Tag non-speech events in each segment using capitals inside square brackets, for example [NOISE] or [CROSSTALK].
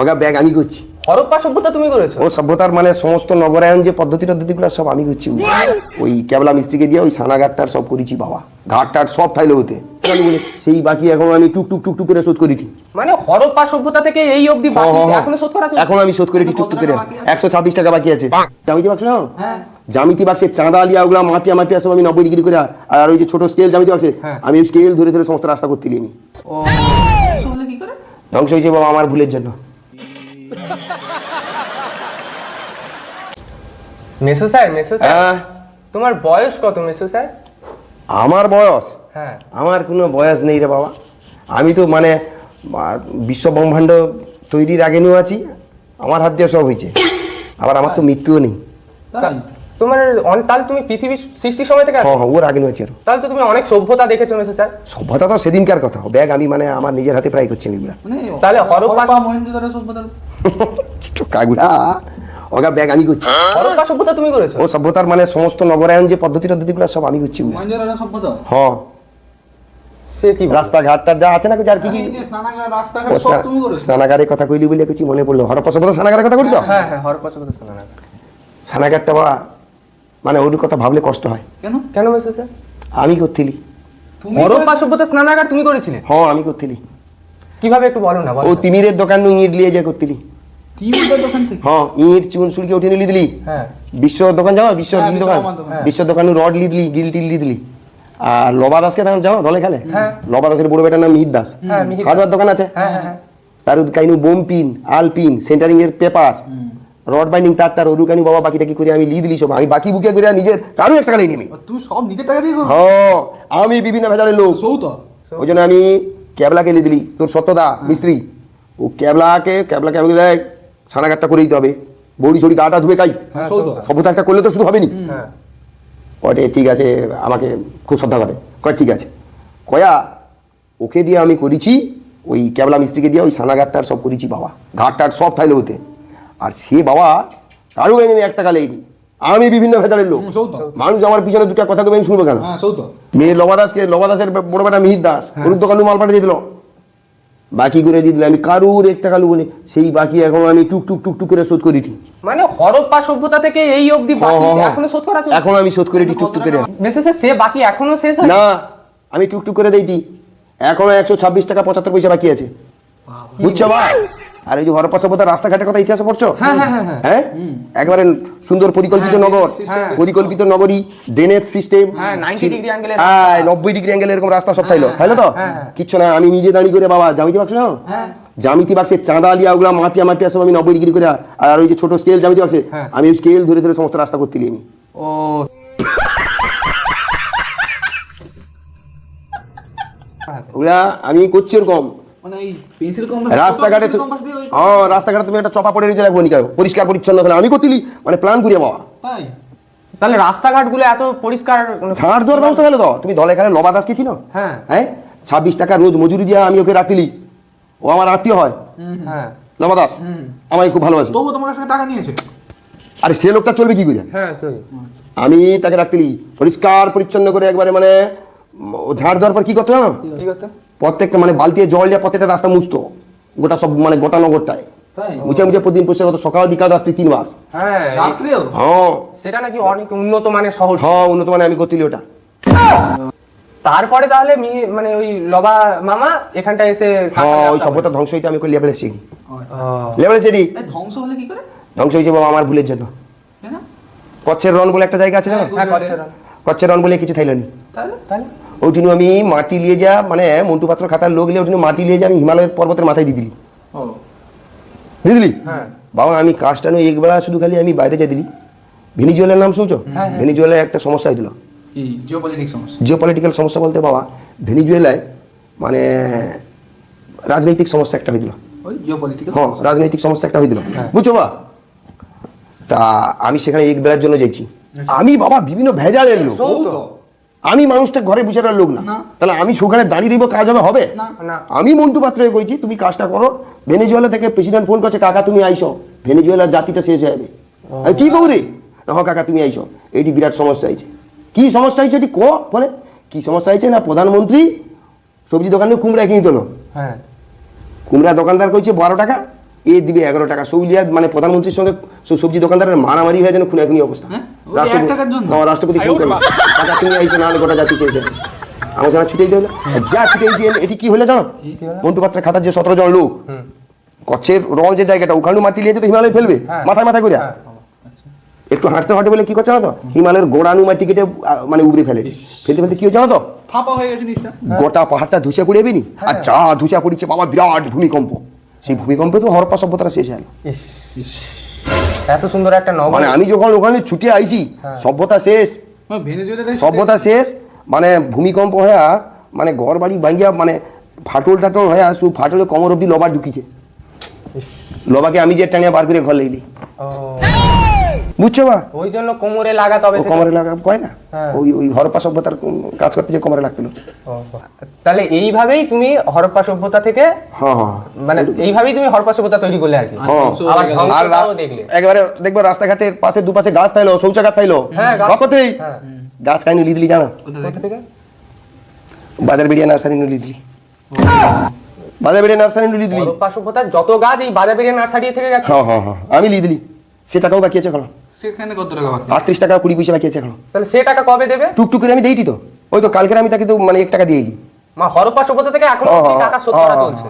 অগা bag আমি করছি হরপ্পা সভ্যতা তুমি করেছ? ও সভ্যতার মানে সমস্ত নগরায়ন যে পদ্ধতি টদ্ধতিগুলো সব আমি করছি ওই কেবলা মিস্ত্রিকে দিয়ে ওই সানাঘাটটার সব করেছি বাবা। ঘাটটার সব থাইলে হতে সেই বাকি এখন আমি টুক টুক টুক টুক করে শোধ করিটি মানে হরপ্পা সভ্যতা থেকে এই অবধি বাকি এখনও শোধ করা এখন আমি শোধ করিটি টুক টুক করে। একশো ছাব্বিশ টাকা বাকি আছে। জামিতি বাক্স নাও? জামিতি বাক্সের চাঁদা আলিয়া ওগুলা মাপিয়া মাপিয়া সব আমি নব্বই ডিগ্রি করে আর ওই যে ছোট স্কেল জামিতি বাক্সে আমি স্কেল ধরে ধরে সমস্ত রাস্তা করতে করে? ধ্বংস হয়েছে বাবা আমার ভুলের জন্য। [LAUGHS] মেসো স্যার মেসো স্যার। হ্যাঁ। তোমার বয়স কত মেসো স্যার? আমার বয়স? হ্যাঁ। আমার কোনো বয়স নেই রে বাবা। আমি তো মানে বিশ্ব ব্রহ্মাণ্ড তৈরির আগে নিয়েও আছি আমার হাত দিয়ে সব হয়েছে। আবার আমার তো মৃত্যুও নেই। তোমার অন- তাহলে তুমি পৃথিবীর সৃষ্টির সময় থেকে হ্যাঁ হ্যাঁ ওর আগে নিয়েছি আরও। তাহলে তো তুমি অনেক সভ্যতা দেখেছ মেসো স্যার। সভ্যতা তো সেদিনকার কথা। ব্যাগ আমি মানে আমার নিজের হাতে প্রায় করছি এগুলা। মানে তাহলে হরপ্পা- মহেন্দ্রদার ওগা ব্যাগ আমি করছি হরপ্পা সভ্যতা তুমি করেছ? ও সভ্যতার মানে সমস্ত নগরায়ন যে পদ্ধতি টদ্ধতিগুলো সব আমি করছি সভ্যতা? হ্যাঁ সে কি? রাস্তাঘাটটা যা আছে না যার কি কি? এই যে স্নানাগার রাস্তাঘাট ও সব স্না- তুমি করেছ। স্নানাগারের কথা কইলি বলে কিছু মনে পড়ল। হরপ্পা সভ্যতা স্নানাগারের কথা তো? হ্যাঁ হ্যাঁ হরপ্পা সভ্যতা শোনা স্নানাগারটা বাবা মানে ওর কথা ভাবলে কষ্ট হয়। কেন? কেন মেসো স্যার? আমি করছিলি হরপ্পা সভ্যতা স্নানাগার তুমি করেছিলে? হ্যাঁ আমি করছিলি কীভাবে একটু বলো না ও তিমিরের দোকান নু ইট লিয়ে যা তিনটার দোকান থেকে? হ্যাঁ ইট চুন সুলকে নিলি দিলি। হ্যাঁ। বিশ্ব দোকান যাও বিশ্ব হ্যাঁ, গিল দোকান? দোকান। বিশ্ব দোকান রড লি দিলি গিল টিল দিলি। আর লবা দাসকে তখন যাও দলে খেলে হ্যাঁ। লবা দাসের বড় বেটার নাম মিহির দাস। হ্যাঁ, দোকান আছে? হ্যাঁ হ্যাঁ হ্যাঁ। তার কাইনু বোম পিন আল পিন সেন্টারিং এর পেপার। রড বাইন্ডিং তার তার ওরু কানি বাবা বাকিটা কি করে আমি দিলি সব? আমি বাকি বুকে করে নিজের কারও একটা টাকা নিয়ে আর তুমি সব নিজের টাকা দিয়ে হ্যাঁ আমি বিভিন্ন ভেজালের লোক। ওই জন্য আমি ক্যাবলাকে নিয়ে দিলি তোর সত্যদা মিস্ত্রি। ও ক্যাবলাকে ক্যাবলাকে আমি দেখ। সানাঘাটটা করে দিতে হবে। বড়ি ছড়ি গাটা ধুয়ে খাই। হ্যাঁ, সভ্যতা একটা করলে তো শুধু হবে নি? হ্যাঁ। ঠিক আছে আমাকে খুব শ্রদ্ধা করে। কয় ঠিক আছে। কয়া ওকে দিয়ে আমি করেছি ওই ক্যাবলা মিস্ত্রিকে দিয়ে ওই সানাঘাটটার সব করেছি বাবা। ঘাটটার সব থাইলে হতে আর সে বাবা কারও নেই এক টাকা লেগেনি আমি বিভিন্ন ভেজালের লোক। মানুষ আমার পিছনে দুটা কথা আমি শুনব কেন? হ্যাঁ মেয়ে লবা দাসকে লবা দাসের বড় বেটা মিহির দাস ওর দোকানে মাল পাঠিয়ে দিল। বাকি করে দিয়ে দিলে আমি কারুর এক টাকা লুবনি সেই বাকি এখন আমি টুক টুক টুক টুক করে শোধ করি মানে হরপ্পা সভ্যতা থেকে এই অবধি বাকি হ্যাঁ, হ্যাঁ। এখনও শোধ করা চলছে? এখন আমি শোধ করে টুক টুক করে। মেসেজ সে বাকি এখনও শেষ হয় না আমি টুক টুক করে দিয়েছি এখনও একশো ছাব্বিশ টাকা পঁচাত্তর পয়সা বাকি আছে। বুঝছ ভাই আর এই যে হরপ্পা সভ্যতার রাস্তাঘাটের কথা ইতিহাসে পড়ছো? হ্যাঁ, হ্যাঁ, হ্যাঁ, হ্যাঁ। হ্যাঁ? একবারে সুন্দর পরিকল্পিত নগর। পরিকল্পিত নগরী ড্রেনেজ সিস্টেম হ্যাঁ, 90 degree angle এর হ্যাঁ নব্বই ডিগ্রি অ্যাঙ্গেল এরকম রাস্তা সব থাইলো। তাইলে তো। কিচ্ছু না আমি নিজে দাঁড়িয়ে করে বাবা জামিতি বাক্স না হ্যাঁ। জামিতি বাক্সের চাঁদা আলিয়া ওগুলা মাপিয়া মাপিয়া সব আমি নব্বই ডিগ্রি করে আর ওই যে ছোট স্কেল জামিতি বাক্সে। আমি ওই স্কেল ধরে ধরে সমস্ত রাস্তা করতে আমি। ও। ওগুলা আমি করছি এরকম মানে এই পেন্সিল কম রাস্তাঘাটে তু- হ্যাঁ রাস্তাঘাটে তুমি একটা চপা পড়ে নিয়ে যাব নিকাও পরিষ্কার পরিচ্ছন্ন করে আমি করতিলি মানে প্ল্যান করিয়া বাবা। তাই? তাহলে রাস্তাঘাটগুলো এত পরিষ্কার মানে- ছাড় দেওয়ার ব্যবস্থা গেল তো তুমি দলে খেলে লবা দাসকে চিনো? হ্যাঁ। হ্যাঁ? ছাব্বিশ টাকা রোজ মজুরি দিয়ে আমি ওকে রাখতিলি ও আমার আত্মীয় হয়। হ্যাঁ। লবা দাস আমাকে খুব ভালোবাসে। তবু তোমার কাছে টাকা নিয়েছে? আরে সে লোকটা চলবে কি করে? হ্যাঁ আমি তাকে রাখতিলি পরিষ্কার পরিচ্ছন্ন করে একবারে মানে ও ঝাড় দেওয়ার পর কি করতো করতে? প্রত্যেকটা মানে বালতিতে জল দিয়ে প্রত্যেকটা রাস্তা মুছতো। গোটা সব মানে গোটা নগরটায়। মুছে মুছে প্রতিদিন পরিষ্কার করতো সকাল বিকাল রাত্রি তিনবার। হ্যাঁ হ্যাঁ সেটা নাকি অনেক উন্নত মানের শহর হ্যাঁ উন্নত মানে আমি করতিলি ওটা। তারপরে তাহলে মি- মানে ওই লবা মামা এখানটা এসে হ্যাঁ ওই সভ্যতা ধ্বংস হইতে আমি আচ্ছা। লেবেলেছি রে এই ধ্বংস হলে কি করে? ধ্বংস হয়েছে বাবা আমার ভুলের জন্য। কচ্ছের রন বলে একটা জায়গা আছে না হ্যাঁ কচ্ছের রন বলে কিছু থাইল নি তাহলে? তাহলে? ওইটিনু আমি মাটি নিয়ে যা মানে মন্টু পাত্র খাতার লোক নিয়ে ওইটিনু মাটি নিয়ে যা আমি হিমালয় পর্বতের মাথায় দিয়ে দিলি। ও। দিয়ে দিলি? হ্যাঁ। বাবা আমি কাজটা নিয়ে একবেলা শুধু খালি আমি বাইরে যা দিলি। ভেনিজুয়েলার নাম শুনছো? ভেনিজুয়েলার একটা সমস্যা হয়েছিল। কি? জিওপলিটিক্স সমস্যা। জিও পলিটিক্যাল সমস্যা বলতে বাবা ভেনিজুয়েলায় মানে রাজনৈতিক সমস্যা একটা হয়েছিল। হ্যাঁ রাজনৈতিক সমস্যা একটা হয়েছিল। বুঝছ বা তা আমি সেখানে এক বেলার জন্য যাইছি। আমি বাবা বিভিন্ন ভেজালের লোক। সৌত। আমি মানুষটা ঘরে বুঝার লোক না। তাহলে আমি সেখানে দাঁড়িয়ে রইব কাজ হবে? হবে? আমি মন্টু পাত্র কইছি তুমি কাজটা করো। ভেনেজুয়েলা থেকে প্রেসিডেন্ট ফোন করছে কাকা তুমি আইসো। ভেনেজুয়েলার জাতিটা শেষ হয়ে যাবে। আমি কি করি হ কাকা তুমি আইসো। এটি বিরাট সমস্যা হয়েছে। কি সমস্যা হয়েছে এটি কো? বলে কি সমস্যা হয়েছে না প্রধানমন্ত্রী সবজি দোকানে কুমড়া কিনে তোলো। হ্যাঁ। কুমড়া দোকানদার কইছে বারো টাকা। এ দিবে এগারো টাকা। সৌলিয়া মানে প্রধানমন্ত্রীর সঙ্গে সব সবজি দোকানদারের মারামারি হয়ে যেন খুনাখুনি অবস্থা। হ্যাঁ? হ্যাঁ, রাষ্ট্রপতি ফোন টাকা তুমি আইসো গোটা জাতি হবে। আমার জানা ছুটেই দিল যা ছুটেই এটি কি হলে জানো? মন্টু পাত্রের খাতার যে সতেরো জন লোক। কচ্ছের রং যে জায়গাটা ওখানে মাটি লিয়েছে তো হিমালয় ফেলবে? হ্যাঁ। মাথায় মাথায় করে হ্যাঁ। একটু হাঁটতে হাঁটতে বলে কি করছে জানো তো? হিমালয়ের গোড়ানু মাটি কেটে আহ, মানে উবড়ে ফেলে। ফেলতে ফেলতে কি হচ্ছে জানো তো? ফাঁপা হয়ে গেছে গোটা পাহাড়টা ধুসে পড়ে আর যা ধুসা পড়েছে বাবা বিরাট ভূমিকম্প। সেই ভূমিকম্পে তো হরপ্পা সভ্যতাটা শেষ হলো এত সুন্দর একটা নগর। মানে আমি যখন ওখানে ছুটে আইছি হ্যাঁ। সভ্যতা শেষ। সভ্যতা শেষ। মানে ভূমিকম্প হয়া মানে ঘর বাড়ি ভাঙ্গিয়া মানে ফাটল টাটল হয়া শুধু ফাটলে কমর অব্দি লবা ঢুকিছে। লবাকে আমি যে টানিয়া বার করে ঘর লাইলি। ও, বুঝছ বা ওই জন্য কোমরে লাগা তবে ও থেকে- কমরে লাগা কয় না? হ্যাঁ। ওই ওই হরপ্পা সভ্যতার কাজ করতে যে কমরে লাগছিল। তাহলে এইভাবেই তুমি হরপ্পা সভ্যতা থেকে হ্যাঁ হ্যাঁ। মানে এইভাবেই তুমি হরপ্পা সভ্যতা তৈরি করলে আর কি। দেখলে। একবারে দেখবে রাস্তাঘাটের পাশে দুপাশে গাছ থাইলো শৌচাগার থাইলো। হ্যাঁ, গাছ- কতই। গাছ কাহিনী লিদলি জানো? বাজার বেরিয়ে নার্সারি নো লিদলি। বাজার বেরিয়ে নার্সারি নো লিদলি। হরপ্পা সভ্যতার যত গাছ এই বাজার বাজাবেরিয়া নার্সারি থেকে গেছে। হ্যাঁ হ্যাঁ হ্যাঁ। আমি লিদলি। সে টাকাও বাকি আছে এখন। সেখানে কত টাকা বাকি? আটত্রিশ টাকা কুড়ি পয়সা বাকি আছে এখন। তাহলে সে টাকা কবে দেবে? টুকটুক করে আমি দেইটি তো। ওই তো কালকে আমি তাকে তো মানে এক টাকা দিয়েছি মা হরপ্পা সভ্যতা থেকে এখনও হ্যাঁ, হ্যাঁ, টাকা শোধ করা হ্যাঁ, চলছে।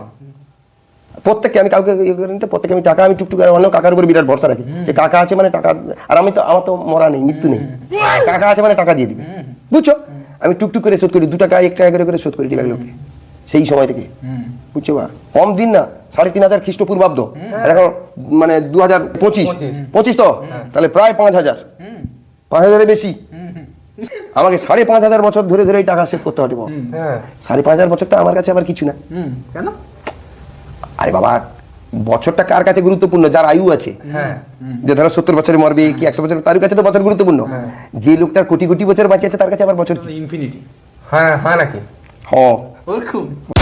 প্রত্যেককে আমি কাউকে ইয়ে করি না, প্রত্যেককে আমি টাকা আমি টুকটুক করে অন্য কাকার উপর বিরাট ভরসা রাখি। যে কাকা আছে মানে টাকা আর আমি তো আমার তো মরা নেই মৃত্যু নেই। কাকা আছে মানে টাকা দিয়ে দিবে। বুঝছ? আমি টুকটুক করে শোধ করি দু টাকা এক টাকা করে করে শোধ করি দিবে লোককে সেই সময় থেকে। বুঝছ বা কম দিন না সাড়ে তিন হাজার খ্রিস্টপূর্বাব্দ। এখন মানে দু হাজার পঁচিশ। পঁচিশ। তো? তাহলে প্রায় পাঁচ হাজার। পাঁচ হাজারের বেশি। আমাকে সাড়ে পাঁচ হাজার বছর ধরে ধরে এই টাকা সেভ করতে হবে। হ্যাঁ। সাড়ে পাঁচ হাজার বছরটা আমার কাছে আবার কিছু না। কেন? আরে বাবা বছরটা কার কাছে গুরুত্বপূর্ণ? যার আয়ু আছে। হ্যাঁ। যে ধরো সত্তর বছরে মরবে কি একশো বছর তার কাছে তো বছর গুরুত্বপূর্ণ। যে লোকটার কোটি কোটি বছর বাঁচিয়েছে তার কাছে আবার বছর ইনফিনিটি হ্যাঁ হ্যাঁ নাকি? হ্যাঁ। Orkun. [LAUGHS]